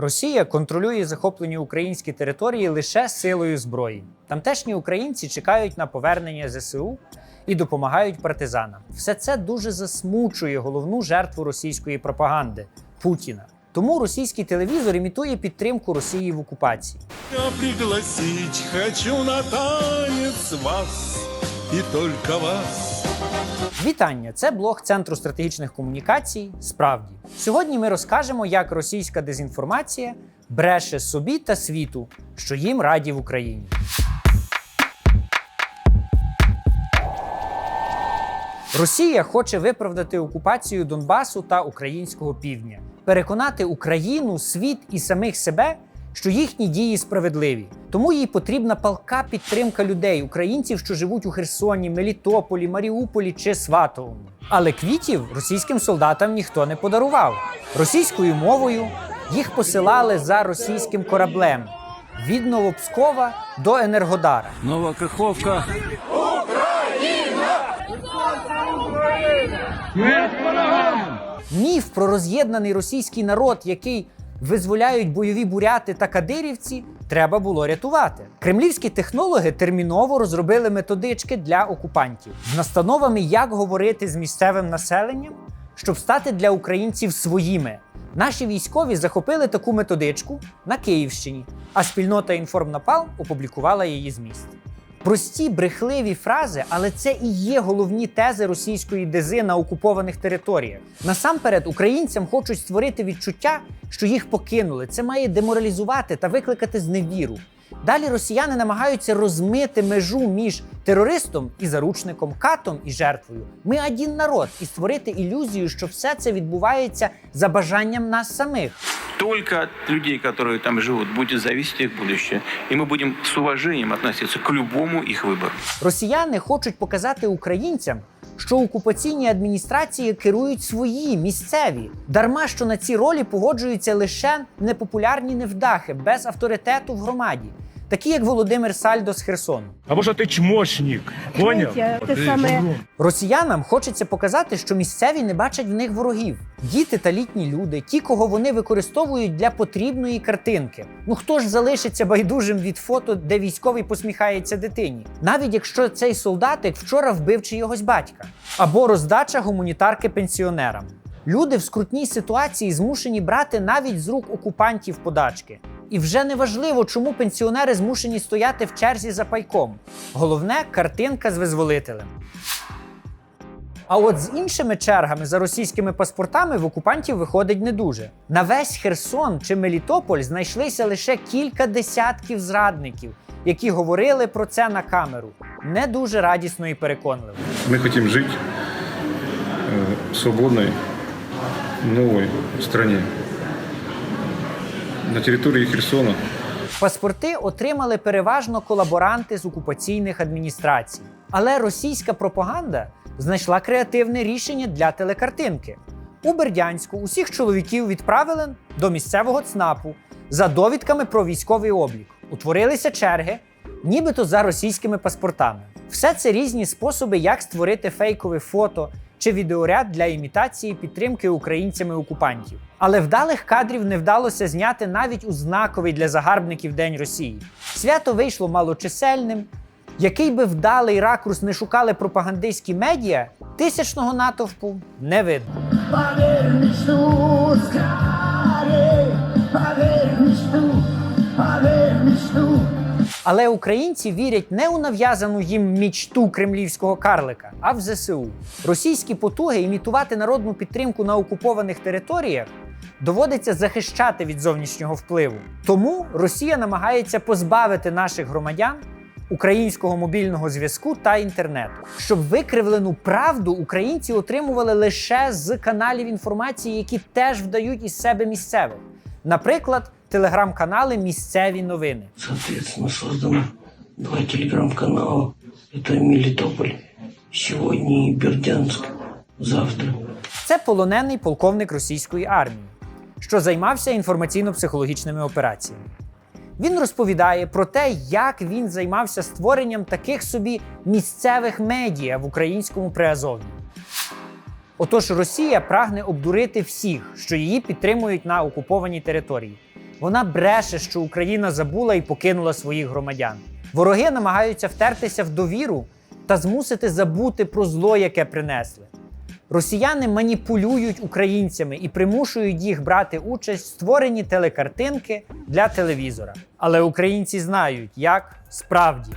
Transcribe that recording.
Росія контролює захоплені українські території лише силою зброї. Тамтешні українці чекають на повернення ЗСУ і допомагають партизанам. Все це дуже засмучує головну жертву російської пропаганди Путіна. Тому російський телевізор імітує підтримку Росії в окупації. Я пригласить хочу на танец вас и только вас. Вітання! Це блог Центру стратегічних комунікацій. Справді, сьогодні ми розкажемо, як російська дезінформація бреше собі та світу, що їм раді в Україні. Росія хоче виправдати окупацію Донбасу та українського півдня, переконати Україну, світ і самих себе, що їхні дії справедливі. Тому їй потрібна палка підтримка людей, українців, що живуть у Херсоні, Мелітополі, Маріуполі чи Сватовому. Але квітів російським солдатам ніхто не подарував. Російською мовою їх посилали за російським кораблем від Новопскова до Енергодара. Нова Каховка. Міф про роз'єднаний російський народ, який визволяють бойові буряти та кадирівці, треба було рятувати. Кремлівські технологи терміново розробили методички для окупантів з настановами, як говорити з місцевим населенням, щоб стати для українців своїми. Наші військові захопили таку методичку на Київщині, а спільнота Інформнапал опублікувала її зміст. Прості брехливі фрази, але це і є головні тези російської дези на окупованих територіях. Насамперед, українцям хочуть створити відчуття, що їх покинули. Це має деморалізувати та викликати зневіру. Далі росіяни намагаються розмити межу між терористом і заручником, катом і жертвою. Ми один народ і створити ілюзію, що все це відбувається за бажанням нас самих Только от людей, которые там живут, будет зависеть их будущее. И мы будем с уважением относиться к любому их выбору. Росіяни хочуть показати українцям, що окупаційні адміністрації керують свої місцеві. Дарма що на ці ролі погоджуються лише непопулярні невдахи без авторитету в громаді, такі як Володимир Сальдо з Херсону. Потому что ты чмошник. Понял? Знаете, это самое... Росіянам хочеться показати, що місцеві не бачать в них ворогів. Діти та літні люди, ті, кого вони використовують для потрібної картинки. Ну хто ж залишиться байдужим від фото, де військовий посміхається дитині, навіть якщо цей солдатик вчора вбив чийогось батька, або роздача гуманітарки пенсіонерам. Люди в скрутній ситуації змушені брати навіть з рук окупантів подачки. І вже не важливо, чому пенсіонери змушені стояти в черзі за пайком. Головне картинка з визволителем. А от з іншими чергами за російськими паспортами в окупантів виходить не дуже. На весь Херсон чи Мелітополь знайшлися лише кілька десятків зрадників, які говорили про це на камеру. Не дуже радісно і переконливо. Мы хотим жить э, в свободной, новой стране. На территории Херсона Паспорти отримали переважно колаборанти з окупаційних адміністрацій. Але російська пропаганда знайшла креативне рішення для телекартинки. У Бердянську усіх чоловіків відправили до місцевого ЦНАПу за довідками про військовий облік. Утворилися черги, нібито за російськими паспортами. Все це різні способи, як створити фейкове фото чи відеоряд для імітації підтримки українцями окупантів. Але вдалих кадрів не вдалося зняти навіть у знаковий для загарбників День Росії. Свято вийшло малочисельним. Який би вдалий ракурс не шукали пропагандистські медіа, тисячного натовпу не видно. Поверь мечту, поверь мечту. Але українці вірять не у нав'язану їм мічту кремлівського карлика, а в ЗСУ. Російські потуги імітувати народну підтримку на окупованих територіях доводиться захищати від зовнішнього впливу. Тому Росія намагається позбавити наших громадян українського мобільного зв'язку та інтернету, щоб викривлену правду українці отримували лише з каналів інформації, які теж вдають із себе місцевих. Наприклад, телеграм-канали Місцеві новини. Соответственно, создано два телеграм-канала. Это Мелитополь сегодня и Бердянск завтра. Це полонений полковник російської армії, що займався інформаційно-психологічними операціями. Він розповідає про те, як він займався створенням таких собі місцевих медіа в українському приазов'ї. Отож, Росія прагне обдурити всіх, що її підтримують на окупованій території. Вона бреше, що Україна забула і покинула своїх громадян. Вороги намагаються втертися в довіру та змусити забути про зло, яке принесли. Росіяни маніпулюють українцями і примушують їх брати участь в створенні телекартинки для телевізора. Але українці знають, як справді.